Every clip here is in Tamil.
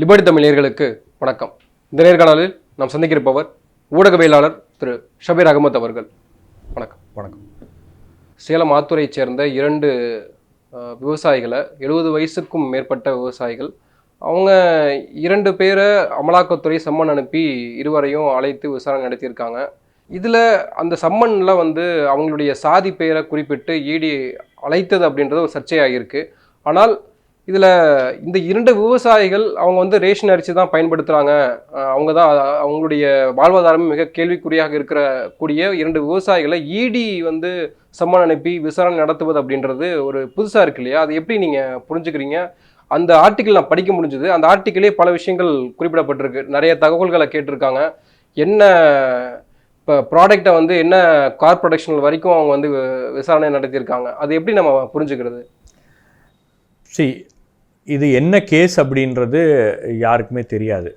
லிபர்டி தமிழர்களுக்கு வணக்கம். இந்த நேர்காணலில் நாம் சந்திக்கிருப்பவர் ஊடகவியலாளர் திரு ஷபீர் அகமத் அவர்கள். வணக்கம். வணக்கம். சேலம் ஆத்தூரைச் சேர்ந்த இரண்டு விவசாயிகளை எழுபது வயசுக்கும் மேற்பட்ட விவசாயிகள் அவங்க இரண்டு பேரை அமலாக்கத்துறை சம்மன் அனுப்பி இருவரையும் அழைத்து விசாரணை நடத்தியிருக்காங்க. இதில் அந்த சம்மனில் வந்து அவங்களுடைய சாதி பெயரை குறிப்பிட்டு ஈடி அழைத்தது அப்படின்றது ஒரு சர்ச்சையாகிருக்கு ஆனால் இதில் இந்த இரண்டு விவசாயிகள் அவங்க வந்து ரேஷன் அரிசி தான் பயன்படுத்துகிறாங்க அவங்க தான் அவங்களுடைய வாழ்வாதாரம் மிக கேள்விக்குறியாக இருக்கிற கூடிய இரண்டு விவசாயிகளை இடி வந்து சம்மன் அனுப்பி விசாரணை நடத்துவது அப்படின்றது ஒரு புதுசாக இருக்கு இல்லையா? அது எப்படி நீங்கள் புரிஞ்சுக்கிறீங்க? அந்த ஆர்டிக்கிள் நான் படிக்க முடிஞ்சது. அந்த ஆர்டிக்கிளே பல விஷயங்கள் குறிப்பிடப்பட்டிருக்கு. நிறைய தகவல்களை கேட்டிருக்காங்க. என்ன இப்போ ப்ராடக்டை வந்து என்ன கார் ப்ரொடக்ஷன் வரைக்கும் அவங்க வந்து விசாரணை நடத்தியிருக்காங்க. அது எப்படி நம்ம புரிஞ்சுக்கிறது? சி இது என்ன கேஸ் அப்படின்றது யாருக்குமே தெரியாது.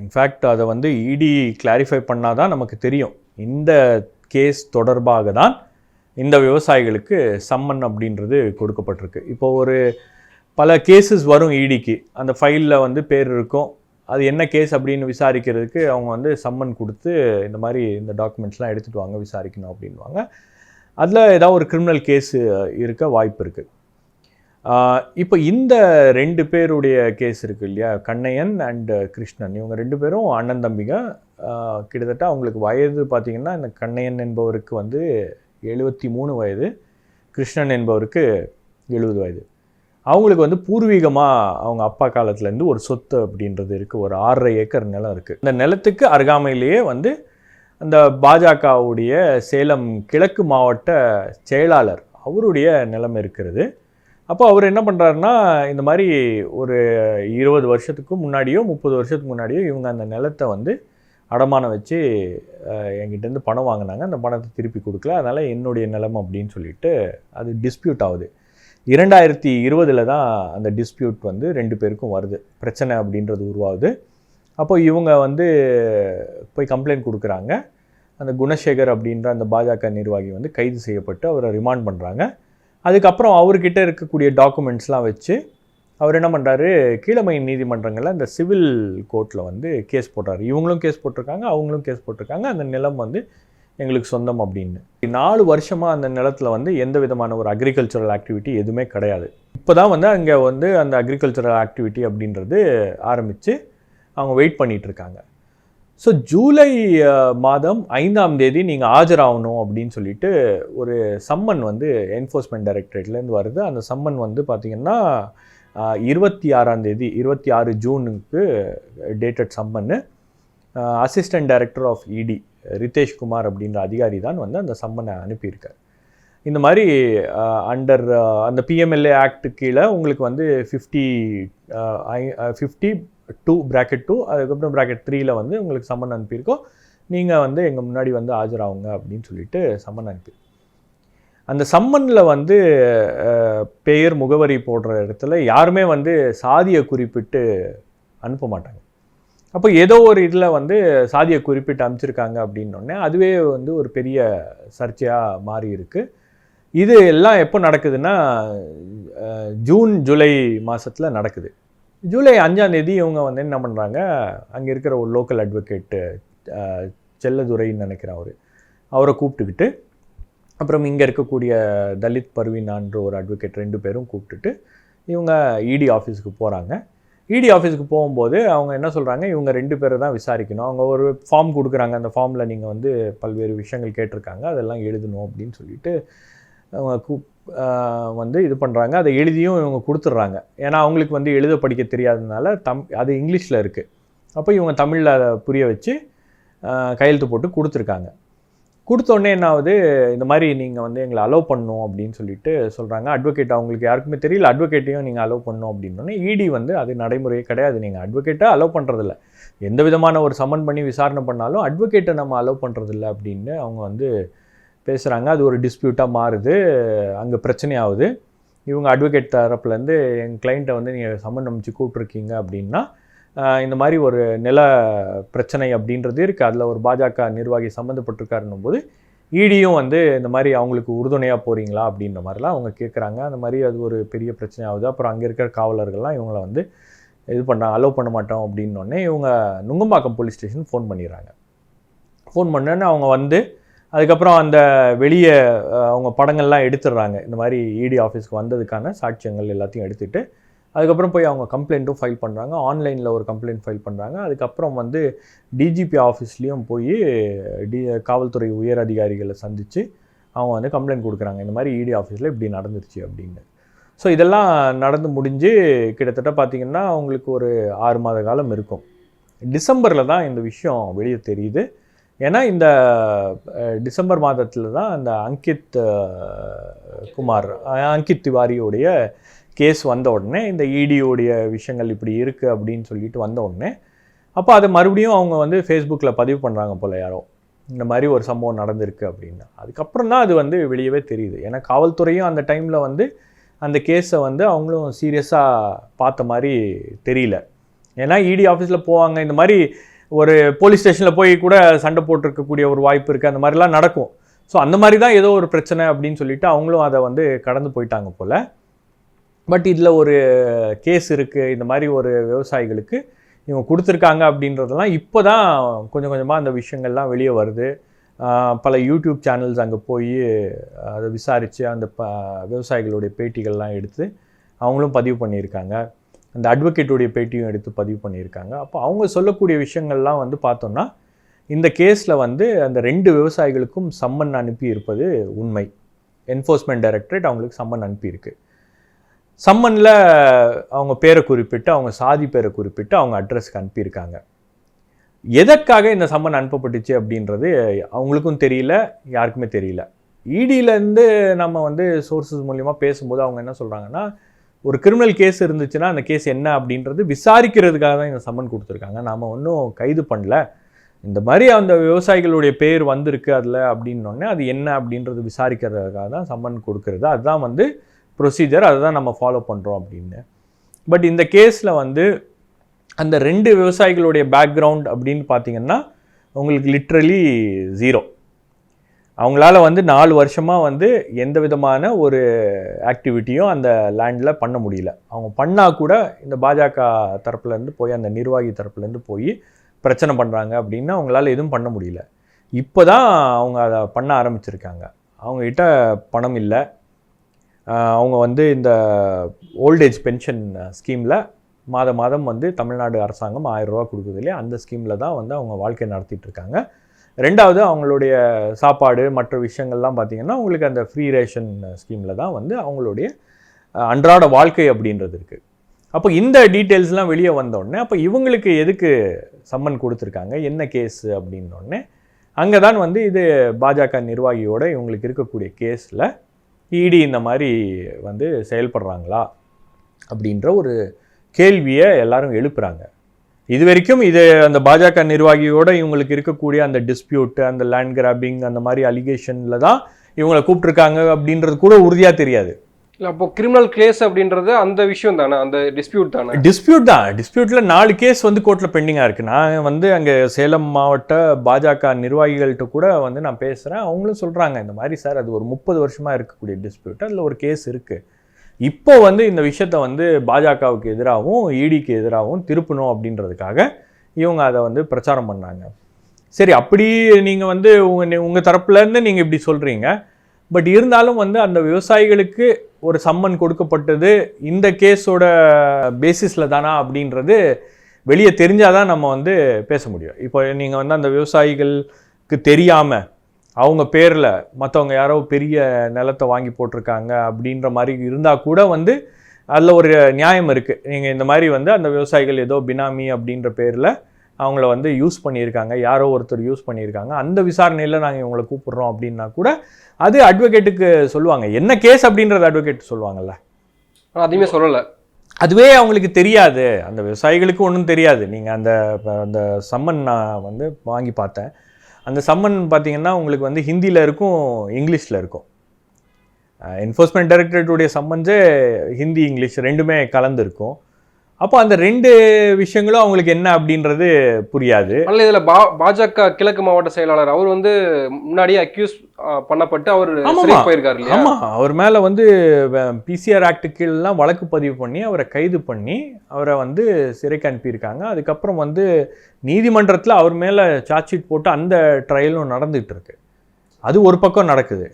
இன்ஃபேக்ட் அதை வந்து இடி கிளாரிஃபை பண்ணால் தான் நமக்கு தெரியும். இந்த கேஸ் தொடர்பாக தான் இந்த விவசாயிகளுக்கு சம்மன் அப்படின்றது கொடுக்கப்பட்டிருக்கு. இப்போ ஒரு பல கேசஸ் வரும் இடிக்கு. அந்த ஃபைலில் வந்து பேர் இருக்கும். அது என்ன கேஸ் அப்படின்னு விசாரிக்கிறதுக்கு அவங்க வந்து சம்மன் கொடுத்து இந்த மாதிரி இந்த டாக்குமெண்ட்ஸ்லாம் எடுத்துகிட்டு வாங்க விசாரிக்கணும் அப்படின்வாங்க அதில் ஏதாவது ஒரு கிரிமினல் கேஸு இருக்க வாய்ப்பு இருக்குது இப்போ இந்த ரெண்டு பேருடைய கேஸ் இருக்கு இல்லையா? கண்ணையன் அண்டு கிருஷ்ணன். இவங்க ரெண்டு பேரும் அண்ணன் தம்பிங்க. கிட்டத்தட்ட அவங்களுக்கு வயது பார்த்திங்கன்னா இந்த கண்ணையன் என்பவருக்கு வந்து எழுபத்தி மூணு வயது கிருஷ்ணன் என்பவருக்கு எழுபது வயது. அவங்களுக்கு வந்து பூர்வீகமாக அவங்க அப்பா காலத்துலேருந்து ஒரு சொத்து அப்படின்றது இருக்குது ஒரு ஆறரை ஏக்கர் நிலம் இருக்குது இந்த நிலத்துக்கு அருகாமையிலேயே வந்து அந்த பாஜகவுடைய சேலம் கிழக்கு மாவட்ட செயலாளர் அவருடைய நிலம் இருக்கிறது. அப்போ அவர் என்ன பண்ணுறாருன்னா இந்த மாதிரி ஒரு இருபது வருஷத்துக்கு முன்னாடியோ முப்பது வருஷத்துக்கு முன்னாடியோ இவங்க அந்த நிலத்தை வந்து அடமானம் வச்சு அஹ், என்கிட்டேருந்து பணம் வாங்கினாங்க. அந்த பணத்தை திருப்பி கொடுக்கல. அதனால் என்னுடைய நிலம் அப்படின்னு சொல்லிட்டு அது டிஸ்பியூட் ஆகுது. இரண்டாயிரத்தி இருபதில் தான் அந்த டிஸ்பியூட் வந்து ரெண்டு பேருக்கும் வருது. பிரச்சனை அப்படின்றது உருவாகுது. அப்போ இவங்க வந்து போய் கம்ப்ளைண்ட் கொடுக்குறாங்க. அந்த குணசேகர் அப்படின்ற அந்த பாஜக நிர்வாகி வந்து கைது செய்யப்பட்டு அவரை ரிமாண்ட் பண்ணுறாங்க அதுக்கப்புறம் அவர்கிட்ட இருக்கக்கூடிய டாக்குமெண்ட்ஸ்லாம் வச்சு அவர் என்ன பண்ணுறாரு கீழமை நீதிமன்றங்களில் அந்த சிவில் கோர்ட்டில் வந்து கேஸ் போடுறாரு. இவங்களும் கேஸ் போட்டிருக்காங்க அவங்களும் கேஸ் போட்டிருக்காங்க. அந்த நிலம் வந்து எங்களுக்கு சொந்தம் அப்படின்னு. நாலு வருஷமாக அந்த நிலத்தில் வந்து எந்த விதமான ஒரு அக்ரிகல்ச்சரல் ஆக்டிவிட்டி எதுவுமே கிடையாது. இப்போ தான் வந்து அங்கே வந்து அந்த அக்ரிகல்ச்சரல் ஆக்டிவிட்டி அப்படின்றது ஆரம்பித்து அவங்க வெயிட் பண்ணிகிட்ருக்காங்க இருக்காங்க. ஸோ ஜூலை uh, மாதம் ஐந்தாம் தேதி நீங்கள் ஆஜராகணும் அப்படின்னு சொல்லிட்டு ஒரு சம்மன் வந்து என்ஃபோர்ஸ்மெண்ட் டைரக்டரேட்லேருந்து வருது. அந்த சம்மன் வந்து பார்த்திங்கன்னா இருபத்தி ஆறாம் தேதி இருபத்தி ஆறு ஜூனுக்கு dated சம்மன்னு assistant director of ED Ritesh Kumar அப்படின்ற அதிகாரி தான் வந்து அந்த சம்மனை அனுப்பியிருக்கார். இந்த மாதிரி அண்டர் அந்த பிஎம்எல்ஏ ஆக்ட் கீழே உங்களுக்கு வந்து fifty fifty two bracket two அதுக்கப்புறம் ப்ராக்கெட் த்ரீயில் வந்து உங்களுக்கு சம்மன் அனுப்பியிருக்கோம். நீங்கள் வந்து எங்கள் முன்னாடி வந்து ஆஜராகுங்க அப்படின்னு சொல்லிட்டு சம்மன் அனுப்பி அந்த சம்மனில் வந்து பெயர் முகவரி போடுற இடத்துல யாருமே வந்து சாதியை குறிப்பிட்டு அனுப்ப மாட்டாங்க. அப்போ ஏதோ ஒரு இதில் வந்து சாதியை குறிப்பிட்டு அனுப்பிச்சிருக்காங்க அப்படின்னோடனே அதுவே வந்து ஒரு பெரிய சர்ச்சையாக மாறி இருக்குது இது எல்லாம் எப்போ நடக்குதுன்னா ஜூன் ஜூலை மாதத்தில் நடக்குது. ஜூலை அஞ்சாந்தேதி இவங்க வந்து என்ன பண்ணுறாங்க அங்கே இருக்கிற ஒரு லோக்கல் அட்வொகேட்டு செல்லதுரைன்னு நினைக்கிறேன் அவர் அவரை கூப்பிட்டுக்கிட்டு அப்புறம் இங்கே இருக்கக்கூடிய தலித் பர்வீனான்ற ஒரு அட்வொகேட் ரெண்டு பேரும் கூப்பிட்டுட்டு இவங்க இடி ஆஃபீஸுக்கு போகிறாங்க இடி ஆஃபீஸுக்கு போகும்போது அவங்க என்ன சொல்கிறாங்க இவங்க ரெண்டு பேரை தான் விசாரிக்கணும். அவங்க ஒரு ஃபார்ம் கொடுக்குறாங்க. அந்த ஃபார்மில் நீங்கள் வந்து பல்வேறு விஷயங்கள் கேட்டிருக்காங்க. அதெல்லாம் எழுதணும் அப்படின்னு சொல்லிட்டு வந்து இது பண்ணுறாங்க அதை எழுதியும் இவங்க கொடுத்துட்றாங்க. ஏன்னா அவங்களுக்கு வந்து எழுத படிக்க தெரியாததுனால தம் அது இங்கிலீஷில் இருக்குது அப்போ இவங்க தமிழில் அதை புரிய வச்சு கையெழுத்து போட்டு கொடுத்துருக்காங்க. கொடுத்தோடனே என்ன ஆகுது? இந்த மாதிரி நீங்கள் வந்து எங்களை அலோவ் பண்ணும் அப்படின்னு சொல்லிட்டு சொல்கிறாங்க அட்வொகேட் அவங்களுக்கு யாருக்குமே தெரியல. அட்வொகேட்டையும் நீங்கள் அலோவ் பண்ணும் அப்படின்னோடனே இடி வந்து அது நடைமுறையே கிடையாது. நீங்கள் அட்வொகேட்டை அலோவ் பண்ணுறதில்ல எந்த விதமான ஒரு சம்மன் பண்ணி விசாரணை பண்ணாலும் அட்வொகேட்டை நம்ம அலோவ் பண்ணுறதில்ல அப்படின்னு அவங்க வந்து பேசுகிறாங்க அது ஒரு டிஸ்பியூட்டாக மாறுது. அங்கே பிரச்சனையாகுது. இவங்க அட்வொகேட் தரப்புலேருந்து எங்கள் கிளைண்ட்டை வந்து நீங்கள் சம்மன் அமைச்சு கூப்பிட்ருக்கீங்க அப்படின்னா இந்த மாதிரி ஒரு நில பிரச்சனை அப்படின்றது இருக்குது அதில் ஒரு பாஜக நிர்வாகி சம்மந்தப்பட்டிருக்காருன்னும் போது இடியும் வந்து இந்த மாதிரி அவங்களுக்கு உறுதுணையாக போகிறீங்களா அப்படின்ற மாதிரிலாம் அவங்க கேட்குறாங்க அந்த மாதிரி அது ஒரு பெரிய பிரச்சனை ஆகுது அப்புறம் அங்கே இருக்கிற காவலர்கள்லாம் இவங்கள வந்து இது பண்ண அலோவ் பண்ண மாட்டோம் அப்படின்னோடனே இவங்க நுங்கம்பாக்கம் போலீஸ் ஸ்டேஷன் ஃபோன் பண்ணிடுறாங்க. ஃபோன் பண்ணோன்னே அவங்க வந்து அதுக்கப்புறம் அந்த வெளியே அவங்க படங்கள்லாம் எடுத்துடுறாங்க. இந்த மாதிரி இடி ஆஃபீஸ்க்கு வந்ததுக்கான சாட்சியங்கள் எல்லாத்தையும் எடுத்துகிட்டு அதுக்கப்புறம் போய் அவங்க கம்ப்ளைண்ட்டும் ஃபைல் பண்ணுறாங்க ஆன்லைனில் ஒரு கம்ப்ளைண்ட் ஃபைல் பண்ணுறாங்க அதுக்கப்புறம் வந்து டிஜிபி ஆஃபீஸ்லேயும் போய் டி காவல்துறை உயர் அதிகாரிகளை சந்தித்து அவங்க வந்து கம்ப்ளைண்ட் கொடுக்குறாங்க. இந்த மாதிரி இடி ஆஃபீஸில் இப்படி நடந்துருச்சு அப்படின்னு. ஸோ இதெல்லாம் நடந்து முடிஞ்சு கிட்டத்தட்ட பார்த்திங்கன்னா அவங்களுக்கு ஒரு ஆறு மாத காலம் இருக்கும். டிசம்பரில் தான் இந்த விஷயம் வெளியே தெரியுது. ஏன்னா இந்த டிசம்பர் மாதத்தில் தான் அந்த அங்கித் குமார் அங்கித் திவாரியோடைய கேஸ் வந்த உடனே இந்த இடியோடைய விஷயங்கள் இப்படி இருக்குது அப்படின்னு சொல்லிட்டு வந்த உடனே அப்போ அதை மறுபடியும் அவங்க வந்து ஃபேஸ்புக்கில் பதிவு பண்ணுறாங்க போல் யாரோ. இந்த மாதிரி ஒரு சம்பவம் நடந்திருக்கு அப்படின்னு. அதுக்கப்புறம் தான் அது வந்து வெளியவே தெரியுது. ஏன்னா காவல்துறையும் அந்த டைமில் வந்து அந்த கேஸை வந்து அவங்களும் சீரியஸாக பார்த்த மாதிரி தெரியல. ஏன்னா இடி ஆஃபீஸில் போவாங்க இந்த மாதிரி ஒரு போலீஸ் ஸ்டேஷனில் போய் கூட சண்டை போட்டிருக்கக்கூடிய ஒரு வாய்ப்பு இருக்குது அந்த மாதிரிலாம் நடக்கும். ஸோ அந்த மாதிரி தான் ஏதோ ஒரு பிரச்சனை அப்படின்னு சொல்லிட்டு அவங்களும் அதை வந்து கடந்து போயிட்டாங்க போல். பட் இதில் ஒரு கேஸ் இருக்குது இந்த மாதிரி ஒரு விவசாயிகளுக்கு இவங்க கொடுத்துருக்காங்க அப்படின்றதெல்லாம் இப்போ தான் கொஞ்சம் கொஞ்சமாக அந்த விஷயங்கள்லாம் வெளியே வருது. பல யூடியூப் சேனல்ஸ் அங்கே போய் அதை விசாரித்து அந்த ப விவசாயிகளுடைய பேட்டிகள்லாம் எடுத்து அவங்களும் பதிவு பண்ணியிருக்காங்க. அந்த அட்வொகேட்டுடைய பேட்டியும் எடுத்து பதிவு பண்ணியிருக்காங்க. அப்போ அவங்க சொல்லக்கூடிய விஷயங்கள்லாம் வந்து பார்த்தோம்னா இந்த கேஸில் வந்து அந்த ரெண்டு விவசாயிகளுக்கும் சம்மன் அனுப்பி இருப்பது உண்மை. என்ஃபோர்ஸ்மெண்ட் டைரக்டரேட் அவங்களுக்கு சம்மன் அனுப்பியிருக்கு சம்மனில் அவங்க பேரை குறிப்பிட்டு அவங்க சாதி பேரை குறிப்பிட்டு அவங்க அட்ரஸ்க்கு அனுப்பியிருக்காங்க. எதற்காக இந்த சம்மன் அனுப்பப்பட்டுச்சு அப்படின்றது அவங்களுக்கும் தெரியல யாருக்குமே தெரியல. இடியிலேருந்து நம்ம வந்து சோர்சஸ் மூலியமாக பேசும்போது அவங்க என்ன சொல்கிறாங்கன்னா ஒரு கிரிமினல் கேஸ் இருந்துச்சுன்னா அந்த கேஸ் என்ன அப்படின்றது விசாரிக்கிறதுக்காக தான் இந்த சம்மன் கொடுத்துருக்காங்க. நாம் ஒன்றும் கைது பண்ணல. இந்த மாதிரி அந்த விவசாயிகளுடைய பேர் வந்திருக்கு அதில் அப்படின்னோடனே அது என்ன அப்படின்றது விசாரிக்கிறதுக்காக தான் சம்மன் கொடுக்கறது. அதுதான் வந்து ப்ரொசீஜர் அதை தான் நம்ம ஃபாலோ பண்ணுறோம் அப்படின்னு. பட் இந்த கேஸில் வந்து அந்த ரெண்டு விவசாயிகளுடைய பேக்ரவுண்ட் அப்படின்னு பார்த்தீங்கன்னா உங்களுக்கு லிட்ரலி ஜீரோ அவங்களால வந்து நாலு வருஷமாக வந்து எந்த விதமான ஒரு ஆக்டிவிட்டியும் அந்த லேண்டில் பண்ண முடியல. அவங்க பண்ணால் கூட இந்த பாஜக தரப்புலேருந்து போய் அந்த நிர்வாகி தரப்புலேருந்து போய் பிரச்சனை பண்ணுறாங்க அப்படின்னா அவங்களால எதுவும் பண்ண முடியல. இப்போ தான் அவங்க அதை பண்ண ஆரம்பிச்சிருக்காங்க. அவங்ககிட்ட பணம் இல்லை. அவங்க வந்து இந்த ஓல்டேஜ் பென்ஷன் ஸ்கீமில் மாத மாதம் வந்து தமிழ்நாடு அரசாங்கம் ஆயிரம் ரூபா கொடுக்குது இல்லையா? அந்த ஸ்கீமில் தான் வந்து அவங்க வாழ்க்கை நடத்திட்டு இருக்காங்க. ரெண்டாவது அவங்களுடைய சாப்பாடு மற்ற விஷயங்கள்லாம் பார்த்திங்கன்னா உங்களுக்கு அந்த ஃப்ரீ ரேஷன் ஸ்கீமில் தான் வந்து அவங்களுடைய அன்றாட வாழ்க்கை அப்படின்றது இருக்குது அப்போ இந்த டீட்டெயில்ஸ்லாம் வெளியே வந்தோடனே அப்போ இவங்களுக்கு எதுக்கு சம்மன் கொடுத்துருக்காங்க? என்ன கேஸ் அப்படின்னோடனே அங்கே தான் வந்து இது பாஜக நிர்வாகியோட இவங்களுக்கு இருக்கக்கூடிய கேஸில் இடி இந்த மாதிரி வந்து செயல்படுறாங்களா அப்படின்ற ஒரு கேள்வியை எல்லாரும் எழுப்புறாங்க. இது வரைக்கும் இது அந்த பாஜக நிர்வாகியோட இவங்களுக்கு இருக்கக்கூடிய அந்த டிஸ்பியூட் அந்த லேண்ட் கிராபிங் அந்த மாதிரி அலிகேஷனில் தான் இவங்களை கூப்பிட்ருக்காங்க அப்படின்றது கூட உறுதியாக தெரியாது. இல்லை அப்போ கிரிமினல் கேஸ் அப்படின்றது அந்த விஷயம் தானே? அந்த டிஸ்பியூட் தானே? டிஸ்பியூட் தான். டிஸ்பியூட்டில் நாலு கேஸ் வந்து கோர்ட்டில் பெண்டிங்காக இருக்குது நான் வந்து அங்கே சேலம் மாவட்ட பாஜக நிர்வாகிகள்கிட்ட கூட வந்து நான் பேசுகிறேன் அவங்களும் சொல்கிறாங்க இந்த மாதிரி சார் அது ஒரு முப்பது வருஷமாக இருக்கக்கூடிய டிஸ்பியூட் அதில் ஒரு கேஸ் இருக்குது இப்போ வந்து இந்த விஷயத்த வந்து பாஜகவுக்கு எதிராகவும் இடிக்கு எதிராகவும் திருப்பணும் அப்படின்றதுக்காக இவங்க அதை வந்து பிரச்சாரம் பண்ணாங்க. சரி அப்படி நீங்கள் வந்து உங்கள் உங்கள் தரப்புலேருந்து நீங்கள் இப்படி சொல்கிறீங்க பட் இருந்தாலும் வந்து அந்த விவசாயிகளுக்கு ஒரு சம்மன் கொடுக்கப்பட்டது இந்த கேஸோட பேசிஸில் தானா அப்படின்றது வெளியே தெரிஞ்சாதான் நம்ம வந்து பேச முடியும். இப்போ நீங்கள் வந்து அந்த விவசாயிகளுக்கு தெரியாமல் அவங்க பேரில் மற்றவங்க யாரோ பெரிய நிலத்தை வாங்கி போட்டிருக்காங்க அப்படின்ற மாதிரி இருந்தால் கூட வந்து அதில் ஒரு நியாயம் இருக்குது நீங்கள் இந்த மாதிரி வந்து அந்த விவசாயிகள் ஏதோ பினாமி அப்படின்ற பேரில் அவங்கள வந்து யூஸ் பண்ணியிருக்காங்க. யாரோ ஒருத்தர் யூஸ் பண்ணியிருக்காங்க. அந்த விசாரணையில் நாங்கள் இவங்களை கூப்பிடுறோம் அப்படின்னா கூட அது அட்வொகேட்டுக்கு சொல்லுவாங்க. என்ன கேஸ் அப்படின்றது அட்வொகேட் சொல்லுவாங்கல்ல. அதையுமே சொல்லலை. அதுவே அவங்களுக்கு தெரியாது. அந்த விவசாயிகளுக்கு ஒன்றும் தெரியாது. நீங்கள் அந்த அந்த சம்மன் நான் வந்து வாங்கி பார்த்தேன். அந்த சம்மன் பார்த்தீங்கன்னா உங்களுக்கு வந்து ஹிந்தியில் இருக்கும் இங்கிலீஷில் இருக்கும். என்ஃபோர்ஸ்மெண்ட் டைரக்டரேட்டுடைய சம்மன்ஸே ஹிந்தி இங்கிலீஷ் ரெண்டுமே கலந்துருக்கும் அப்போ அந்த ரெண்டு விஷயங்களும் அவங்களுக்கு என்ன அப்படின்றது புரியாது. ஆனால் இதுல பா பாஜக கிழக்கு மாவட்ட செயலாளர் அவர் வந்து முன்னாடியே அக்யூஸ் பண்ணப்பட்டு அவர் ஆமாமா. போயிருக்காரு இல்லையா? ஆமா. அவர் மேல வந்து பிசிஆர் ஆக்ட் வழக்கு பதிவு பண்ணி அவரை கைது பண்ணி அவரை வந்து சிறைக்கு அனுப்பியிருக்காங்க. அதுக்கப்புறம் வந்து நீதிமன்றத்தில் அவர் மேல சார்ஜ் ஷீட் போட்டு அந்த ட்ரையலும் நடந்துகிட்டு இருக்கு. அது ஒரு பக்கம் நடக்குது.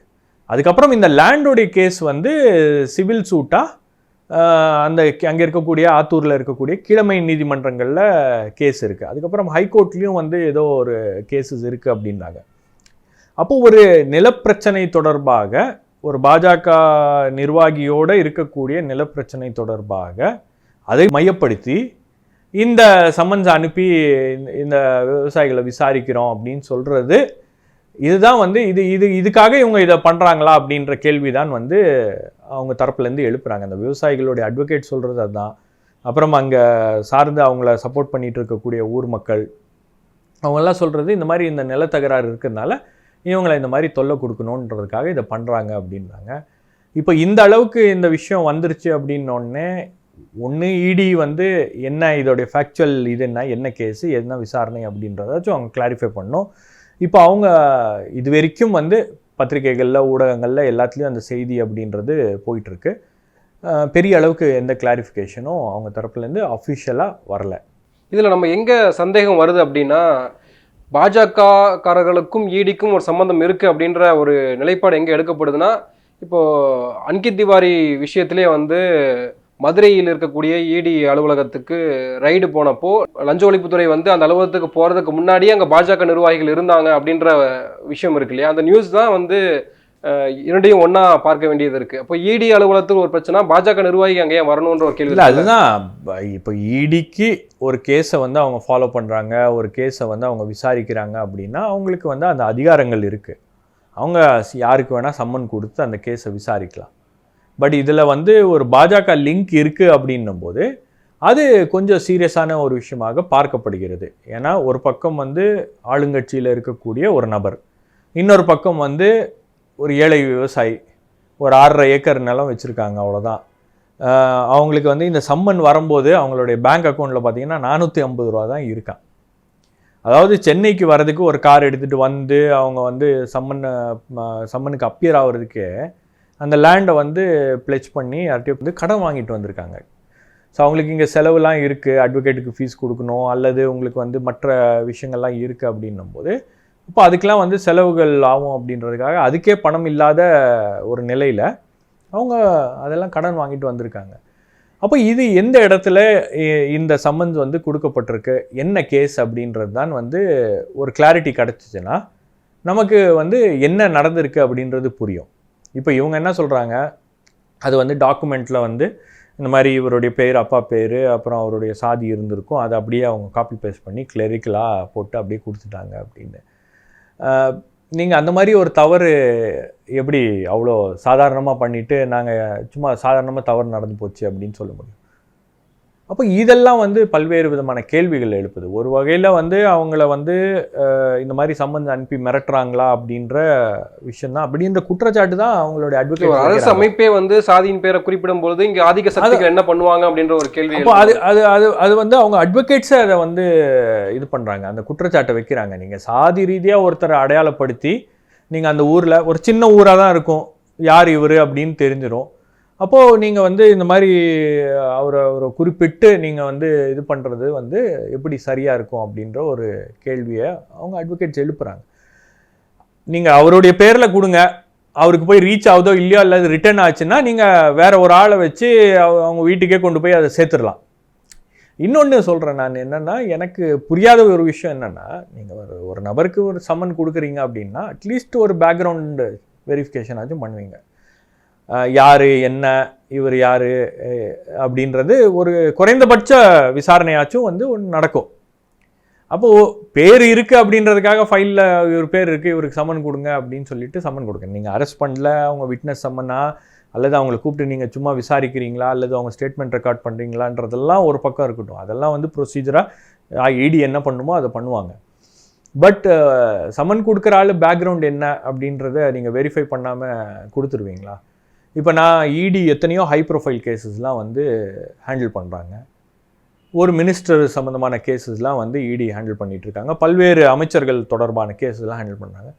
அதுக்கப்புறம் இந்த லேண்டோடைய கேஸ் வந்து சிவில் சூட்டா அந்த அங்கே இருக்கக்கூடிய ஆத்தூரில் இருக்கக்கூடிய கிழமை நீதிமன்றங்களில் கேஸ் இருக்குது அதுக்கப்புறம் ஹைகோர்ட்லேயும் வந்து ஏதோ ஒரு கேஸஸ் இருக்குது அப்படின்னாங்க. அப்போது ஒரு நிலப்பிரச்சனை தொடர்பாக ஒரு பாஜக நிர்வாகியோட இருக்கக்கூடிய நிலப்பிரச்சனை தொடர்பாக அதை மையப்படுத்தி இந்த சம்மன்ஸ் அனுப்பி இந்த- விவசாயிகளை விசாரிக்கிறோம் அப்படின்னு சொல்கிறது இதுதான் வந்து இது இது இதுக்காக இவங்க இதை பண்ணுறாங்களா அப்படின்ற கேள்விதான் வந்து அவங்க தரப்புலேருந்து எழுப்புறாங்க. அந்த விவசாயிகளுடைய அட்வொகேட் சொல்கிறது அதுதான். அப்புறம் அங்கே சார்ந்து அவங்கள சப்போர்ட் பண்ணிட்டு இருக்கக்கூடிய ஊர் மக்கள் அவங்கெல்லாம் சொல்கிறது இந்த மாதிரி இந்த நிலத்தகராறு இருக்கிறதுனால இவங்களை இந்த மாதிரி தொல்லை கொடுக்கணுன்றதுக்காக இதை பண்ணுறாங்க அப்படின்றாங்க. இப்போ இந்த அளவுக்கு இந்த விஷயம் வந்துருச்சு அப்படின்னோடனே ஒன்று இடி வந்து என்ன இதோடைய ஃபேக்சுவல் இது என்ன என்ன கேஸு என்ன விசாரணை அப்படின்றதாச்சும் அவங்க கிளாரிஃபை பண்ணோம். இப்போ அவங்க இது வரைக்கும் வந்து பத்திரிகைகளில் ஊடகங்களில் எல்லாத்துலேயும் அந்த செய்தி அப்படின்றது போயிட்டுருக்கு. பெரிய அளவுக்கு எந்த கிளாரிஃபிகேஷனும் அவங்க தரப்புலேருந்து அஃபிஷியலாக வரல. இதில் நம்ம எங்கே சந்தேகம் வருது அப்படின்னா பாஜக காரர்களுக்கும் ஈடிக்கும் ஒரு சம்பந்தம் இருக்குது அப்படின்ற ஒரு நிலைப்பாடு எங்கே எடுக்கப்படுதுன்னா இப்போது அன்கித் திவாரி விஷயத்திலே வந்து மதுரையில் இருக்கக்கூடிய இடி அலுவலகத்துக்கு ரைடு போனப்போ லஞ்ச ஒழிப்புத்துறை வந்து அந்த அலுவலகத்துக்கு போறதுக்கு முன்னாடியே அங்க பாஜக நிர்வாகிகள் இருந்தாங்க அப்படின்ற விஷயம் இருக்கு இல்லையா? அந்த நியூஸ் தான் வந்து இரண்டையும் ஒண்ணா பார்க்க வேண்டியது இருக்கு. அப்போ இடி அலுவலகத்துக்கு ஒரு பிரச்சனை பாஜக நிர்வாகி அங்கே ஏன் வரணுன்ற ஒரு கேள்வி இல்லை? அதுதான். இப்போ இடிக்கு ஒரு கேஸை வந்து அவங்க ஃபாலோ பண்ணுறாங்க ஒரு கேஸை வந்து அவங்க விசாரிக்கிறாங்க அப்படின்னா அவங்களுக்கு வந்து அந்த அதிகாரங்கள் இருக்குது அவங்க யாருக்கு வேணால் சம்மன் கொடுத்து அந்த கேஸை விசாரிக்கலாம். பட் இதில் வந்து ஒரு பாஜக லிங்க் இருக்குது அப்படின்னும் போது அது கொஞ்சம் சீரியஸான ஒரு விஷயமாக பார்க்கப்படுகிறது. ஏன்னா ஒரு பக்கம் வந்து ஆளுங்கட்சியில் இருக்கக்கூடிய ஒரு நபர் இன்னொரு பக்கம் வந்து ஒரு ஏழை விவசாயி ஒரு ஆறரை ஏக்கர் நிலம் வச்சுருக்காங்க அவ்வளோதான் அவங்களுக்கு வந்து இந்த சம்மன் வரும்போது அவங்களுடைய பேங்க் அக்கௌண்ட்டில் பார்த்தீங்கன்னா நானூற்றி ஐம்பது ரூபா தான் இருக்கான். அதாவது சென்னைக்கு வர்றதுக்கு ஒரு கார் எடுத்துகிட்டு வந்து அவங்க வந்து சம்மன் சம்மனுக்கு அப்பியர் ஆகிறதுக்கு அந்த லேண்டை வந்து பிளெச் பண்ணி யார்கிட்டயும் வந்து கடன் வாங்கிட்டு வந்திருக்காங்க. ஸோ அவங்களுக்கு இங்கே செலவுலாம் இருக்குது அட்வொகேட்டுக்கு ஃபீஸ் கொடுக்கணும். அல்லது உங்களுக்கு வந்து மற்ற விஷயங்கள்லாம் இருக்குது அப்படின்னும் போது இப்போ அதுக்கெலாம் வந்து செலவுகள் ஆகும் அப்படின்றதுக்காக அதுக்கே பணம் இல்லாத ஒரு நிலையில் அவங்க அதெல்லாம் கடன் வாங்கிட்டு வந்திருக்காங்க. அப்போ இது எந்த இடத்துல இ- இந்த சம்மன்ஸ் வந்து கொடுக்கப்பட்டிருக்கு? என்ன கேஸ் அப்படின்றது தான் வந்து ஒரு கிளாரிட்டி கிடச்சிச்சின்னா நமக்கு வந்து என்ன நடந்திருக்கு அப்படின்றது புரியும். இப்போ இவங்க என்ன சொல்கிறாங்க அது வந்து டாக்குமெண்ட்டில் வந்து இந்த மாதிரி இவருடைய பேர் அப்பா பேர் அப்புறம் அவருடைய சாதி இருந்திருக்கும். அதை அப்படியே அவங்க காப்பி பேஸ்ட் பண்ணி கிளரிக்கலாக போட்டு அப்படியே கொடுத்துட்டாங்க அப்படின்னு. நீங்கள் அந்த மாதிரி ஒரு தவறு எப்படி அவ்வளோ சாதாரணமாக பண்ணிவிட்டு நாங்கள் சும்மா சாதாரணமாக தவறு நடந்து போச்சு அப்படின்னு சொல்ல முடியும்? அப்போ இதெல்லாம் வந்து பல்வேறு விதமான கேள்விகள் எழுப்புது. ஒரு வகையில் வந்து அவங்கள வந்து இந்த மாதிரி சம்மந்தம் அனுப்பி மிரட்டுறாங்களா அப்படின்ற விஷயம் தான் அப்படின்ற குற்றச்சாட்டு தான் அவங்களுடைய ஒரு அரசு அட்வொகேட் அமைப்பே வந்து சாதியின் பேரை குறிப்பிடும் பொழுது இங்க ஆதிக்க சக்திகள் என்ன பண்ணுவாங்க அப்படின்ற ஒரு கேள்வி அப்போ அது அது அது அது வந்து அவங்க அட்வொகேட்ஸே அதை வந்து இது பண்ணுறாங்க அந்த குற்றச்சாட்டை வைக்கிறாங்க. நீங்கள் சாதி ரீதியாக ஒருத்தரை அடையாளப்படுத்தி நீங்கள் அந்த ஊரில் ஒரு சின்ன ஊராக தான் இருக்கும். யார் இவர் அப்படின்னு தெரிஞ்சிடும் அப்போது நீங்கள் வந்து இந்த மாதிரி அவரை ஒரு குறிப்பிட்டு நீங்கள் வந்து இது பண்ணுறது வந்து எப்படி சரியாக இருக்கும் அப்படின்ற ஒரு கேள்வியை அவங்க அட்வொகேட்ஸ் எழுப்புறாங்க. நீங்கள் அவருடைய பேரில் கொடுங்க. அவருக்கு போய் ரீச் ஆகுதோ இல்லையோ இல்லை ரிட்டர்ன் ஆச்சுன்னா நீங்கள் வேற ஒரு ஆளை வச்சு அவங்க வீட்டுக்கே கொண்டு போய் அதை சேர்த்துடலாம். இன்னொன்று சொல்கிறேன் நான் என்னென்னா எனக்கு புரியாத ஒரு விஷயம் என்னென்னா நீங்கள் ஒரு ஒரு நபருக்கு ஒரு சம்மன் கொடுக்குறீங்க அப்படின்னா அட்லீஸ்ட் ஒரு பேக்ரவுண்டு வெரிஃபிகேஷன் ஆச்சும் பண்ணுவீங்க. யார் என்ன இவர் யார் அப்படின்றது ஒரு குறைந்தபட்ச விசாரணையாச்சும் வந்து ஒன்று நடக்கும். அப்போது பேர் இருக்குது அப்படின்றதுக்காக ஃபைலில் இவர் பேர் இருக்குது இவருக்கு சம்மன் கொடுங்க அப்படின்னு சொல்லிட்டு சம்மன் கொடுங்க. நீங்கள் அரெஸ்ட் பண்ணல அவங்க விட்னஸ் சம்மனா அல்லது அவங்கள கூப்பிட்டு நீங்கள் சும்மா விசாரிக்கிறீங்களா அல்லது அவங்க ஸ்டேட்மெண்ட் ரெக்கார்ட் பண்ணுறீங்களான்றதெல்லாம் ஒரு பக்கம் இருக்கட்டும். அதெல்லாம் வந்து ப்ரொசீஜராக இடி என்ன பண்ணுமோ அதை பண்ணுவாங்க. பட் சம்மன் கொடுக்குற ஆள் பேக்ரவுண்ட் என்ன அப்படின்றத நீங்கள் வெரிஃபை பண்ணாமல் கொடுத்துருவீங்களா? இப்போ நான் இடி எத்தனையோ ஹை ப்ரொஃபைல் கேஸஸ்லாம் வந்து ஹேண்டில் பண்ணுறாங்க ஒரு மினிஸ்டர் சம்மந்தமான கேஸஸ்லாம் வந்து இடி ஹேண்டில் பண்ணிகிட்ருக்காங்க பல்வேறு அமைச்சர்கள் தொடர்பான கேஸஸ்லாம் ஹேண்டில் பண்ணுறாங்க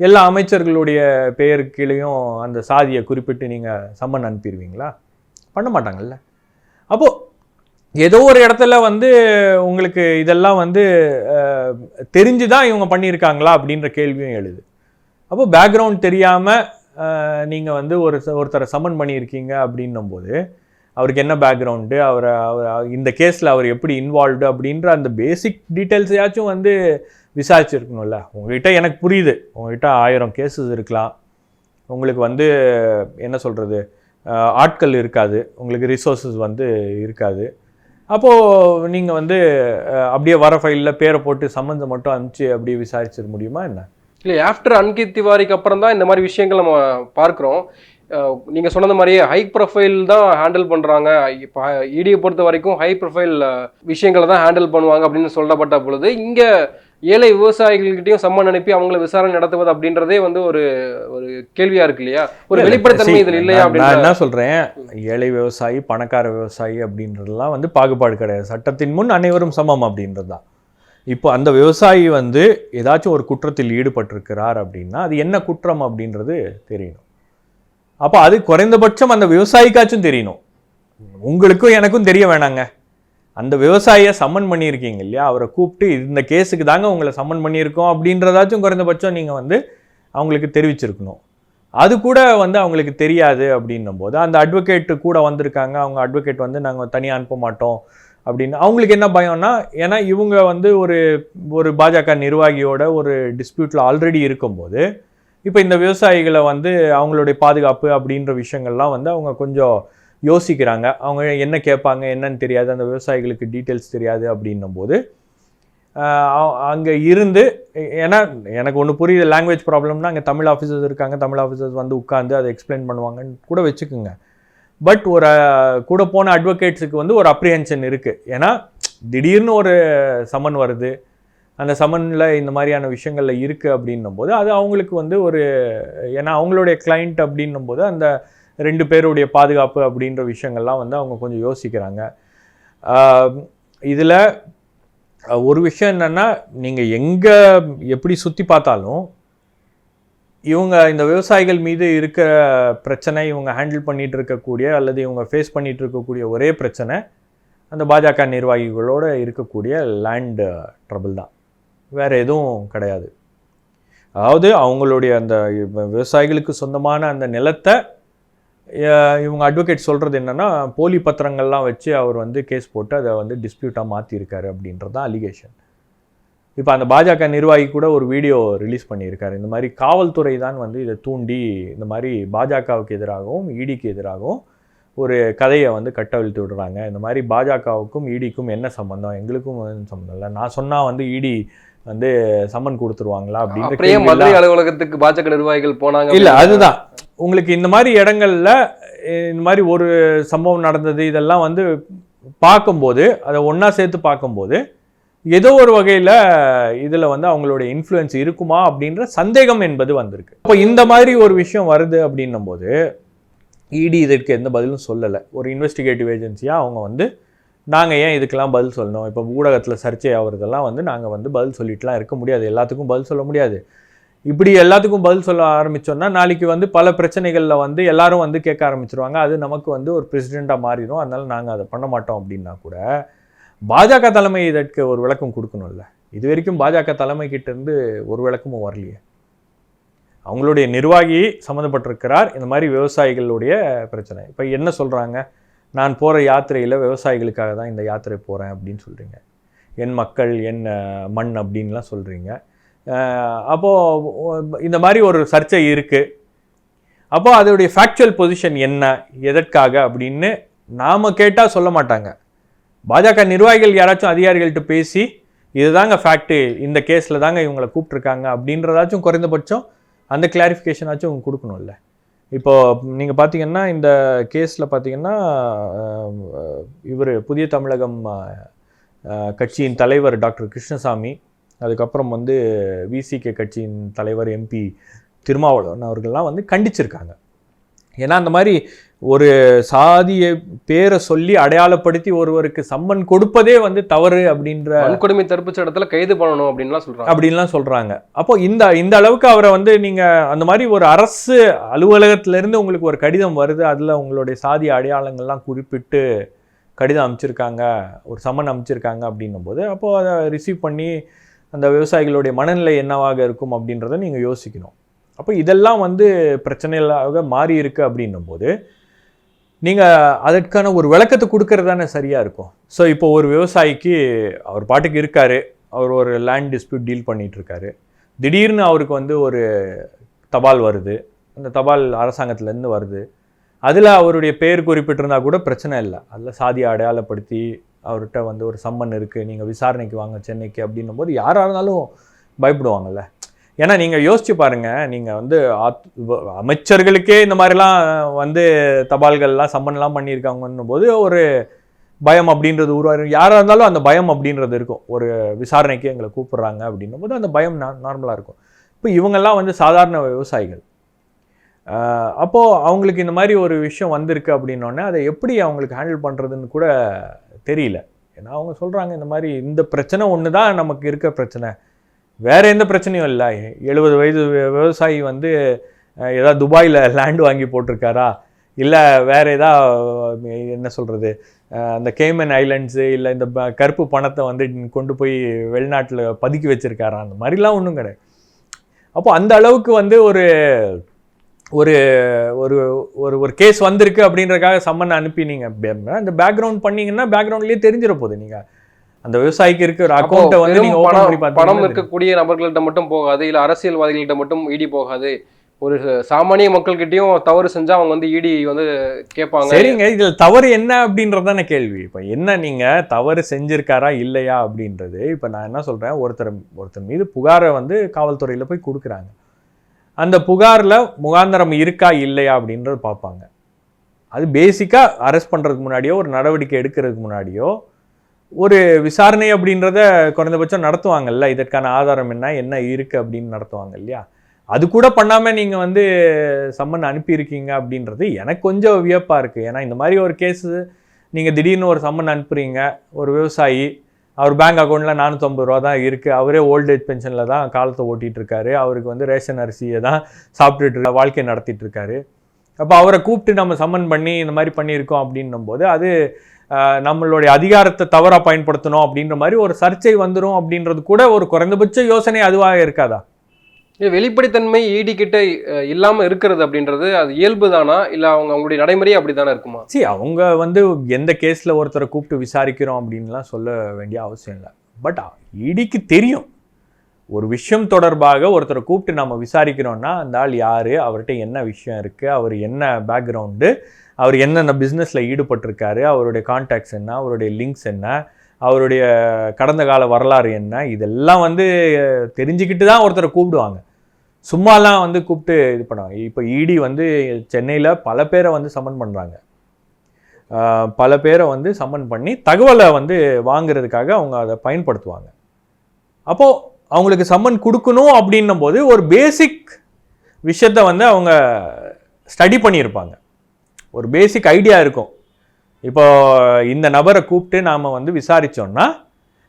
எல்லா அமைச்சர்களுடைய பெயர் கீழேயும் அந்த சாதியை குறிப்பிட்டு நீங்கள் சம்மன் அனுப்பிடுவீங்களா? பண்ண மாட்டாங்கல்ல. அப்போது ஏதோ ஒரு இடத்துல வந்து உங்களுக்கு இதெல்லாம் வந்து தெரிஞ்சு தான் இவங்க பண்ணியிருக்காங்களா அப்படின்ற கேள்வியும் எழுது. அப்போ பேக்ரவுண்ட் தெரியாமல் நீங்கள் வந்து ஒரு ஒருத்தரை சம்மன் பண்ணியிருக்கீங்க அப்படின்னும் போது அவருக்கு என்ன பேக்ரவுண்டு அவரை அவர் இந்த கேஸில் அவர் எப்படி இன்வால்வ்டு அப்படின்ற அந்த பேசிக் டீட்டெயில்ஸையாச்சும் வந்து விசாரிச்சிருக்கணும்ல. உங்ககிட்ட எனக்கு புரியுது. உங்ககிட்ட ஆயிரம் கேஸஸ் இருக்கலாம். உங்களுக்கு வந்து என்ன சொல்கிறது ஆட்கள் இருக்காது. உங்களுக்கு ரிசோர்ஸஸ் வந்து இருக்காது. அப்போது நீங்கள் வந்து அப்படியே வர ஃபைலில் பேரை போட்டு சம்மந்தம் மட்டும் அனுப்பிச்சு அப்படியே விசாரிச்சிட முடியுமா என்ன? இல்லை ஆஃப்டர் அன்கித் திவாரிக்கு அப்புறம் தான் இந்த மாதிரி விஷயங்கள் நம்ம பார்க்குறோம். நீங்கள் சொன்னது மாதிரியே ஹை ப்ரொஃபைல் தான் ஹேண்டில் பண்ணுறாங்க இப்போ இடியை பொறுத்த வரைக்கும் ஹை ப்ரொஃபைல் விஷயங்களை தான் ஹேண்டில் பண்ணுவாங்க அப்படின்னு சொல்லப்பட்ட பொழுது இங்கே ஏழை விவசாயிகள்கிட்டயும் சம்மன் அனுப்பி அவங்கள விசாரணை நடத்துவது அப்படின்றதே வந்து ஒரு ஒரு கேள்வியா இருக்கு இல்லையா? ஒரு வெளிப்படைத்தன்மை இதில் இல்லையா நான் என்ன சொல்றேன்? ஏழை விவசாயி பணக்கார விவசாயி அப்படின்றதெல்லாம் வந்து பாகுபாடு கிடையாது. சட்டத்தின் முன் அனைவரும் சமம் அப்படின்றது தான் இப்போ அந்த விவசாயி வந்து ஏதாச்சும் ஒரு குற்றத்தில் ஈடுபட்டிருக்கிறார் அப்படின்னா அது என்ன குற்றம் அப்படின்றது தெரியணும். அப்போ அது குறைந்தபட்சம் அந்த விவசாயிக்காச்சும் தெரியணும். உங்களுக்கும் எனக்கும் தெரிய வேணாங்க. அந்த விவசாயியை சம்மன் பண்ணியிருக்கீங்க இல்லையா? அவரை கூப்பிட்டு இந்த கேஸுக்கு தாங்க உங்களை சம்மன் பண்ணியிருக்கோம் அப்படின்றதாச்சும் குறைந்தபட்சம் நீங்கள் வந்து அவங்களுக்கு தெரிவிச்சிருக்கணும். அது கூட வந்து அவங்களுக்கு தெரியாது அப்படின்னும் போது அந்த அட்வொகேட்டு கூட வந்திருக்காங்க. அவங்க அட்வொகேட் வந்து நாங்கள் தனியாக அனுப்ப மாட்டோம். அப்படின்னு. அவங்களுக்கு என்ன பயம்னா ஏன்னா இவங்க வந்து ஒரு ஒரு பாஜக நிர்வாகியோட ஒரு டிஸ்பியூட்டில் ஆல்ரெடி இருக்கும்போது இப்போ இந்த விவசாயிகளை வந்து அவங்களுடைய பாதுகாப்பு அப்படின்ற விஷயங்கள்லாம் வந்து அவங்க கொஞ்சம் யோசிக்கிறாங்க. அவங்க என்ன கேட்பாங்க என்னன்னு தெரியாது. அந்த விவசாயிகளுக்கு டீட்டெயில்ஸ் தெரியாது அப்படின்னும் போது அங்கே இருந்து ஏன்னா எனக்கு ஒன்று புரியுது லாங்குவேஜ் ப்ராப்ளம்னா அங்கே தமிழ் ஆஃபீஸர்ஸ் இருக்காங்க. தமிழ் ஆஃபீஸர்ஸ் வந்து உட்காந்து அதை எக்ஸ்பிளைன் பண்ணுவாங்கன்னு கூட வச்சுக்கோங்க. பட் ஒரு கூட போன அட்வொகேட்ஸுக்கு வந்து ஒரு அப்ரிஹென்ஷன் இருக்குது ஏன்னா திடீர்னு ஒரு சம்மன் வருது. அந்த சம்மனில் இந்த மாதிரியான விஷயங்களில் இருக்குது அப்படின்னும் போது அது அவங்களுக்கு வந்து ஒரு ஏன்னா அவங்களுடைய கிளைண்ட் அப்படின்னும் போது அந்த ரெண்டு பேருடைய பாதுகாப்பு அப்படின்ற விஷயங்கள்லாம் வந்து அவங்க கொஞ்சம் யோசிக்கிறாங்க. இதில் ஒரு விஷயம் என்னென்னா நீங்கள் எங்கே எப்படி சுற்றி பார்த்தாலும் இவங்க இந்த விவசாயிகள் மீது இருக்கிற பிரச்சனை இவங்க ஹேண்டில் பண்ணிகிட்டு இருக்கக்கூடிய அல்லது இவங்க ஃபேஸ் பண்ணிகிட்டு இருக்கக்கூடிய ஒரே பிரச்சனை அந்த பாஜக நிர்வாகிகளோடு இருக்கக்கூடிய லேண்டு ட்ரபிள் தான். வேறு எதுவும் கிடையாது. அதாவது அவங்களுடைய அந்த விவசாயிகளுக்கு சொந்தமான அந்த நிலத்தை இவங்க அட்வொகேட் சொல்கிறது என்னென்னா போலி பத்திரங்கள்லாம் வச்சு அவர் வந்து கேஸ் போட்டு அதை வந்து டிஸ்பியூட்டாக மாற்றிருக்காரு அப்படின்றது தான் அலிகேஷன் இப்போ அந்த பாஜக நிர்வாகி கூட ஒரு வீடியோ ரிலீஸ் பண்ணியிருக்காரு. இந்த மாதிரி காவல்துறை தான் வந்து இதை தூண்டி இந்த மாதிரி பாஜகவுக்கு எதிராகவும் இடிக்கு எதிராகவும் ஒரு கதையை வந்து கட்டவிழ்த்து விடுறாங்க. இந்த மாதிரி பாஜகவுக்கும் இடிக்கும் என்ன சம்பந்தம்? எங்களுக்கும் வந்து சம்பந்தம் இல்லை. நான் சொன்னால் வந்து இடி வந்து சம்மன் கொடுத்துருவாங்களா கேள்வி மதுரை அலுவலகத்துக்கு பாஜக நிர்வாகிகள் போனாங்க இல்ல அப்படின்னா- அதுதான். உங்களுக்கு இந்த மாதிரி இடங்கள்ல இந்த மாதிரி ஒரு சம்பவம் நடந்தது இதெல்லாம் வந்து பார்க்கும்போது அதை ஒண்ணா சேர்த்து பார்க்கும்போது ஏதோ ஒரு வகையில் இதில் வந்து அவங்களுடைய இன்ஃப்ளூயன்ஸ் இருக்குமா அப்படின்ற சந்தேகம் என்பது வந்திருக்கு. அப்போ இந்த மாதிரி ஒரு விஷயம் வருது அப்படின்னும் போது இடி இதற்கு எந்த பதிலும் சொல்லலை. ஒரு இன்வெஸ்டிகேட்டிவ் ஏஜென்சியாக அவங்க வந்து நாங்கள் ஏன் இதுக்கெல்லாம் பதில் சொல்லணும்? இப்போ ஊடகத்தில் சர்ச்சை ஆகுறதெல்லாம் வந்து நாங்கள் வந்து பதில் சொல்லிட்டுலாம் இருக்க முடியாது. எல்லாத்துக்கும் பதில் சொல்ல முடியாது. இப்படி எல்லாத்துக்கும் பதில் சொல்ல ஆரம்பித்தோன்னா நாளைக்கு வந்து பல பிரச்சனைகளில் வந்து எல்லாரும் வந்து கேட்க ஆரம்பிச்சிருவாங்க. அது நமக்கு வந்து ஒரு பிரசிடெண்ட்டாக மாறிடும். அதனால நாங்கள் அதை பண்ண மாட்டோம் அப்படின்னா கூட பாஜக தலைமை இதற்கு ஒரு விளக்கம் கொடுக்கணும்ல. இது வரைக்கும் பாஜக தலைமை ஒரு விளக்கமும் வரலையே. அவங்களுடைய நிர்வாகி சம்மந்தப்பட்டிருக்கிறார். இந்த மாதிரி விவசாயிகளுடைய பிரச்சனை. இப்போ என்ன சொல்கிறாங்க நான் போகிற யாத்திரையில் விவசாயிகளுக்காக தான் இந்த யாத்திரை போகிறேன் அப்படின்னு சொல்கிறீங்க என் மக்கள் என் மண் அப்படின்லாம் சொல்கிறீங்க அப்போது இந்த மாதிரி ஒரு சர்ச்சை இருக்குது அப்போது அதோடைய ஃபேக்சுவல் பொசிஷன் என்ன? எதற்காக அப்படின்னு நாம் கேட்டால் சொல்ல மாட்டாங்க. பாஜக நிர்வாகிகள் யாராச்சும் அதிகாரிகள்கிட்ட பேசி இதுதாங்க ஃபேக்ட்டு இந்த கேஸில் தாங்க இவங்களை கூப்பிட்ருக்காங்க அப்படின்றதாச்சும் குறைந்தபட்சம் அந்த கிளாரிஃபிகேஷனாச்சும் அவங்க கொடுக்கணும்ல. இப்போது நீங்கள் பார்த்தீங்கன்னா இந்த கேஸில் பார்த்தீங்கன்னா இவர் புதிய தமிழகம் கட்சியின் தலைவர் டாக்டர் கிருஷ்ணசாமி அதுக்கப்புறம் வந்து விசிகே கட்சியின் தலைவர் எம்பி திருமாவளவன் அவர்கள்லாம் வந்து கண்டிச்சிருக்காங்க. ஏன்னா அந்த மாதிரி ஒரு சாதிய பேரை சொல்லி அடையாளப்படுத்தி ஒருவருக்கு சம்மன் கொடுப்பதே வந்து தவறு அப்படின்ற வன்கொடுமை தடுப்பு சட்டத்துல கைது பண்ணணும் அப்படின்லாம் சொல்றாங்க. அப்படின்லாம் சொல்றாங்க. அப்போ இந்த இந்த அளவுக்கு அவரை வந்து நீங்க அந்த மாதிரி ஒரு அரசு அலுவலகத்துல இருந்து உங்களுக்கு ஒரு கடிதம் வருது அதுல உங்களுடைய சாதி அடையாளங்கள்லாம் குறிப்பிட்டு கடிதம் அமைச்சிருக்காங்க ஒரு சம்மன் அமைச்சிருக்காங்க அப்படின்னும் போது அப்போ அதை ரிசீவ் பண்ணி அந்த விவசாயிகளுடைய மனநிலை என்னவாக இருக்கும் அப்படின்றத நீங்க யோசிக்கணும். அப்போ இதெல்லாம் வந்து பிரச்சனைகளாக மாறி இருக்கு அப்படின்னும் போது நீங்கள் அதற்கான ஒரு விளக்கத்தை கொடுக்கறது தானே சரியாக இருக்கும். ஸோ இப்போ ஒரு விவசாயிக்கு அவர் பாட்டுக்கு இருக்காரு அவர் ஒரு லேண்ட் டிஸ்பியூட் டீல் பண்ணிகிட்ருக்காரு திடீர்னு அவருக்கு வந்து ஒரு தபால் வருது. அந்த தபால் அரசாங்கத்துலேருந்து வருது. அதில் அவருடைய பேர் குறிப்பிட்டிருந்தா கூட பிரச்சனை இல்லை. அதில் சாதியை அடையாளப்படுத்தி அவர்கிட்ட வந்து ஒரு சம்மன் இருக்குது நீங்கள் விசாரணைக்கு வாங்க சென்னைக்கு அப்படின்னும் போது யாராக இருந்தாலும் பயப்படுவாங்கள்ல ஏன்னா நீங்கள் யோசிச்சு பாருங்கள் நீங்கள் வந்து அமைச்சர்களுக்கே இந்த மாதிரிலாம் வந்து தபால்கள்லாம் சம்மன்லாம் பண்ணியிருக்காங்கன்னும் போது ஒரு பயம் அப்படின்றது உருவாகும் யாராக இருந்தாலும் அந்த பயம் அப்படின்றது இருக்கும். ஒரு விசாரணைக்கு எங்களை கூப்பிட்றாங்க அப்படின்னும் போது அந்த பயம் நார்மலாக இருக்கும். இப்போ இவங்கெல்லாம் வந்து சாதாரண விவசாயிகள். அப்போது அவங்களுக்கு இந்த மாதிரி ஒரு விஷயம் வந்திருக்கு அப்படின்னோடனே அதை எப்படி அவங்களுக்கு ஹேண்டில் பண்ணுறதுன்னு கூட தெரியல. ஏன்னா அவங்க சொல்கிறாங்க இந்த மாதிரி இந்த பிரச்சனை ஒன்று தான் நமக்கு இருக்க பிரச்சனை. வேறு எந்த பிரச்சனையும் இல்லை. எழுபது வயது விவசாயி வந்து ஏதாவது துபாயில் லேண்ட் வாங்கி போட்டிருக்காரா? இல்லை வேறு ஏதா என்ன சொல்கிறது அந்த கேமன் ஐலண்ட்ஸு இல்லை இந்த கருப்பு பணத்தை வந்து கொண்டு போய் வெளிநாட்டில் பதுக்கி வச்சிருக்காரா? அந்த மாதிரிலாம் ஒன்றும் கிடையாது. அப்போ அந்த அளவுக்கு வந்து ஒரு ஒரு ஒரு ஒரு ஒரு கேஸ் வந்திருக்கு அப்படின்றக்காக சம்மன் அனுப்பினீங்க. அந்த பேக்ரவுண்ட் பண்ணீங்கன்னா பேக்ரவுண்ட்லேயே தெரிஞ்சிட போகுது. நீங்கள் அந்த விவசாயிக்கு இருக்க ஒரு அப்போ அக்கௌண்ட்டை வந்து வெறும் நீங்கள் ஓப்பன் பண்ணி பணம் பணம் இருக்கக்கூடிய நபர்கள்ட்ட மட்டும் போகாது இல்ல அரசியல்வாதிகள்ட்ட மட்டும் இடி போகாது. ஒரு சாமானிய மக்கள்கிட்டயும் தவறு செஞ்சா அவங்க வந்து இடி வந்து கேட்பாங்க. சரிங்க இதுல தவறு என்ன அப்படின்றதான கேள்வி. இப்போ என்ன நீங்க தவறு செஞ்சிருக்காரா இல்லையா அப்படின்றது இப்போ நான் என்ன சொல்றேன் ஒருத்தர் ஒருத்தர் மீது புகாரை வந்து காவல்துறையில போய் கொடுக்குறாங்க. அந்த புகார்ல முகாந்தரம் இருக்கா இல்லையா அப்படின்றது பார்ப்பாங்க. அது பேசிக்கா அரெஸ்ட் பண்றதுக்கு முன்னாடியோ ஒரு நடவடிக்கை எடுக்கிறதுக்கு முன்னாடியோ ஒரு விசாரணை அப்படின்றத குறைந்தபட்சம் நடத்துவாங்கல்ல? இதற்கான ஆதாரம் என்ன? என்ன இருக்கு அப்படின்னு நடத்துவாங்க இல்லையா? அது கூட பண்ணாம நீங்க வந்து சம்மன் அனுப்பியிருக்கீங்க அப்படின்றது எனக்கு கொஞ்சம் வியப்பா இருக்கு. ஏன்னா இந்த மாதிரி ஒரு கேஸ் நீங்க திடீர்னு ஒரு சம்மன் அனுப்புறீங்க. ஒரு விவசாயி அவர் பேங்க் அக்கௌண்ட்ல நானூற்றம்பது ரூபா தான் இருக்கு. அவரே ஓல்டேஜ் பென்ஷன்ல தான் காலத்தை ஓட்டிட்டு இருக்காரு அவருக்கு வந்து ரேஷன் அரிசியை தான் சாப்பிட்டுட்டு இருக்க வாழ்க்கை நடத்திட்டு இருக்காரு அப்போ அவரை கூப்பிட்டு நம்ம சம்மன் பண்ணி இந்த மாதிரி பண்ணியிருக்கோம் அப்படின்னும் போது அது நம்மளுடைய அதிகாரத்தை தவறாக பயன்படுத்தணும் அப்படின்ற மாதிரி ஒரு சர்ச்சை வந்துடும் அப்படின்றது கூட ஒரு குறைந்தபட்ச யோசனை அதுவாக இருக்காதா? வெளிப்படைத்தன்மை இடி கிட்ட அஹ், இல்லாம இருக்கிறது அப்படின்றது அது இயல்பு தானா இல்ல அவங்க அவங்களுடைய நடைமுறையே அப்படித்தானே இருக்குமா? சரி அவங்க வந்து எந்த கேஸில் ஒருத்தரை கூப்பிட்டு விசாரிக்கிறோம் அப்படின்லாம் சொல்ல வேண்டிய அவசியம் இல்லை. பட் இடிக்கு தெரியும். ஒரு விஷயம் தொடர்பாக ஒருத்தரை கூப்பிட்டு நம்ம விசாரிக்கிறோன்னா அந்த ஆள் யார்? அவர்கிட்ட என்ன விஷயம் இருக்குது அவர் என்ன பேக்ரவுண்டு அவர் என்னென்ன பிஸ்னஸில் ஈடுபட்டிருக்காரு? அவருடைய கான்டாக்ட்ஸ் என்ன? அவருடைய லிங்க்ஸ் என்ன? அவருடைய கடந்த கால வரலாறு என்ன? இதெல்லாம் வந்து தெரிஞ்சுக்கிட்டு தான் ஒருத்தரை கூப்பிடுவாங்க. சும்மாலாம் வந்து கூப்பிட்டு இது பண்ணுவாங்க. இப்போ இடி வந்து சென்னையில் பல பேரை வந்து சம்மன் பண்ணுறாங்க பல பேரை வந்து சம்மன் பண்ணி தகவலை வந்து வாங்குறதுக்காக அவங்க அதை பயன்படுத்துவாங்க. அப்போது அவங்களுக்கு சம்மன் கொடுக்கணும் அப்படின்னும் போது ஒரு பேசிக் விஷயத்தை வந்து அவங்க ஸ்டடி பண்ணியிருப்பாங்க. ஒரு பேசிக் ஐடியா இருக்கும். இப்போ இந்த நபரை கூப்பிட்டு நாம் வந்து விசாரித்தோம்னா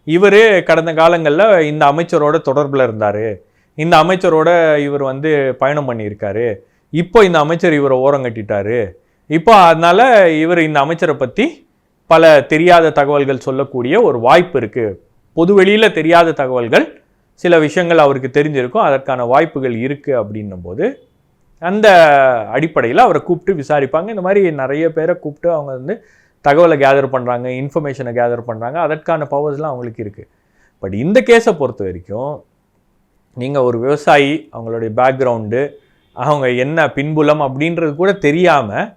இவர் கடந்த காலங்களில் இந்த அமைச்சரோட தொடர்பில் இருந்தார். இந்த அமைச்சரோட இவர் வந்து பயணம் பண்ணியிருக்காரு. இப்போ இந்த அமைச்சர் இவரை ஓரம் கட்டிட்டாரு. இப்போ அதனால் இவர் இந்த அமைச்சரை பற்றி பல தெரியாத தகவல்கள் சொல்லக்கூடிய ஒரு வாய்ப்பு இருக்குது பொதுவெளியில் தெரியாத தகவல்கள் சில விஷயங்கள் அவருக்கு தெரிஞ்சிருக்கும் அதற்கான வாய்ப்புகள் இருக்குது அப்படின்னும் போது அந்த அடிப்படையில் அவரை கூப்பிட்டு விசாரிப்பாங்க. இந்த மாதிரி நிறைய பேரை கூப்பிட்டு அவங்க வந்து தகவலை கேதர் பண்ணுறாங்க இன்ஃபர்மேஷனை கேதர் பண்ணுறாங்க அதற்கான பவர்ஸ்லாம் அவங்களுக்கு இருக்குது பட் இந்த கேஸை பொறுத்த வரைக்கும் நீங்கள் ஒரு விவசாயி அவங்களுடைய பேக்ரவுண்டு அவங்க என்ன பின்புலம் அப்படின்றது கூட தெரியாமல்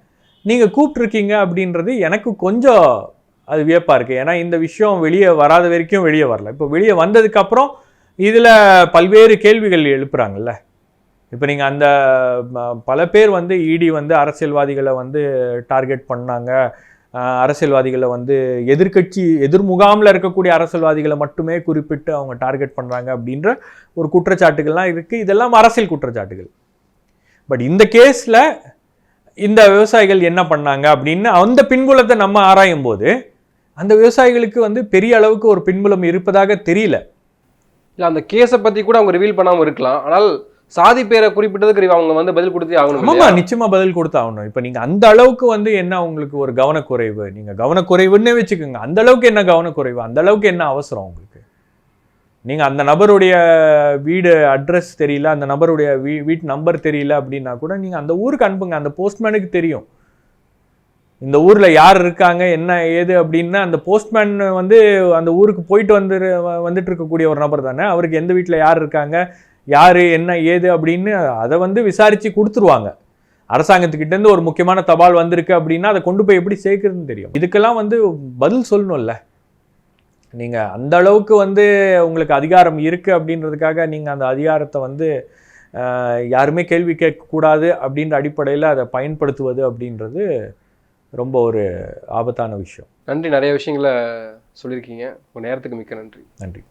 நீங்கள் கூப்பிட்ருக்கீங்க அப்படின்றது எனக்கு கொஞ்சம் அது வியப்பாக இருக்குது ஏன்னா இந்த விஷயம் வெளியே வராத வரைக்கும் வெளியே வரல. இப்போ வெளியே வந்ததுக்கப்புறம் இதில் பல்வேறு கேள்விகள் எழுப்புறாங்கல்ல. இப்போ நீங்கள் அந்த பல பேர் வந்து இடி வந்து அரசியல்வாதிகளை வந்து டார்கெட் பண்ணாங்க. அரசியல்வாதிகளை வந்து எதிர்க்கட்சி எதிர்முகாமில் இருக்கக்கூடிய அரசியல்வாதிகளை மட்டுமே குறிப்பிட்டு அவங்க டார்கெட் பண்ணுறாங்க அப்படின்ற ஒரு குற்றச்சாட்டுகள்லாம் இருக்குது இதெல்லாம் அரசியல் குற்றச்சாட்டுகள். பட் இந்த கேஸில் இந்த விவசாயிகள் என்ன பண்ணாங்க அப்படின்னு அந்த பின்புலத்தை நம்ம ஆராயும் போது அந்த விவசாயிகளுக்கு வந்து பெரிய அளவுக்கு ஒரு பின்புலம் இருப்பதாக தெரியல. இல்ல அந்த கேஸை பத்தி கூட அவங்க ரிவீல் பண்ணாம இருக்கலாம். ஆனால் சாதி பேரை குறிப்பிட்டதுக்கு அவங்க வந்து பதில் கொடுத்தே ஆகணும் ஆமாமா இல்லையா? நிச்சயமா பதில் கொடுத்தாகணும் இப்போ நீங்க அந்த அளவுக்கு வந்து என்ன உங்களுக்கு ஒரு கவனக்குறைவு? நீங்க கவனக்குறைவுன்னே வச்சுக்கோங்க. அந்த அளவுக்கு என்ன கவனக்குறைவு? அந்த அளவுக்கு என்ன அவசரம் உங்களுக்கு? நீங்க அந்த நபருடைய வீடு அட்ரஸ் தெரியல அந்த நபருடைய வீ வீட்டு நம்பர் தெரியல அப்படின்னா கூட நீங்க அந்த ஊருக்கு அனுப்புங்க. அந்த போஸ்ட்மேனுக்கு தெரியும். இந்த ஊரில் யார் இருக்காங்க என்ன ஏது அப்படின்னா அந்த போஸ்ட்மேன் வந்து அந்த ஊருக்கு போயிட்டு வந்து வந்துட்டு இருக்கக்கூடிய ஒரு நபர் தானே. அவருக்கு எந்த வீட்டில் யார் இருக்காங்க யார் என்ன ஏது அப்படின்னு அதை வந்து விசாரித்து கொடுத்துருவாங்க. அரசாங்கத்துக்கிட்டேருந்து ஒரு முக்கியமான தபால் வந்திருக்கு அப்படின்னா அதை கொண்டு போய் எப்படி சேர்க்குறதுன்னு தெரியும். இதுக்கெல்லாம் வந்து பதில் சொல்லணும்ல. நீங்கள் அந்த அளவுக்கு வந்து உங்களுக்கு அதிகாரம் இருக்குது அப்படின்றதுக்காக நீங்கள் அந்த அதிகாரத்தை வந்து யாருமே கேள்வி கேட்கக்கூடாது அப்படின்ற அடிப்படையில் அதை பயன்படுத்துவது அப்படின்றது ரொம்ப ஒரு ஆபத்தான விஷயம். நன்றி நிறைய விஷயங்களை சொல்லியிருக்கீங்க. உங்க நேரத்துக்கு மிக்க நன்றி. நன்றி.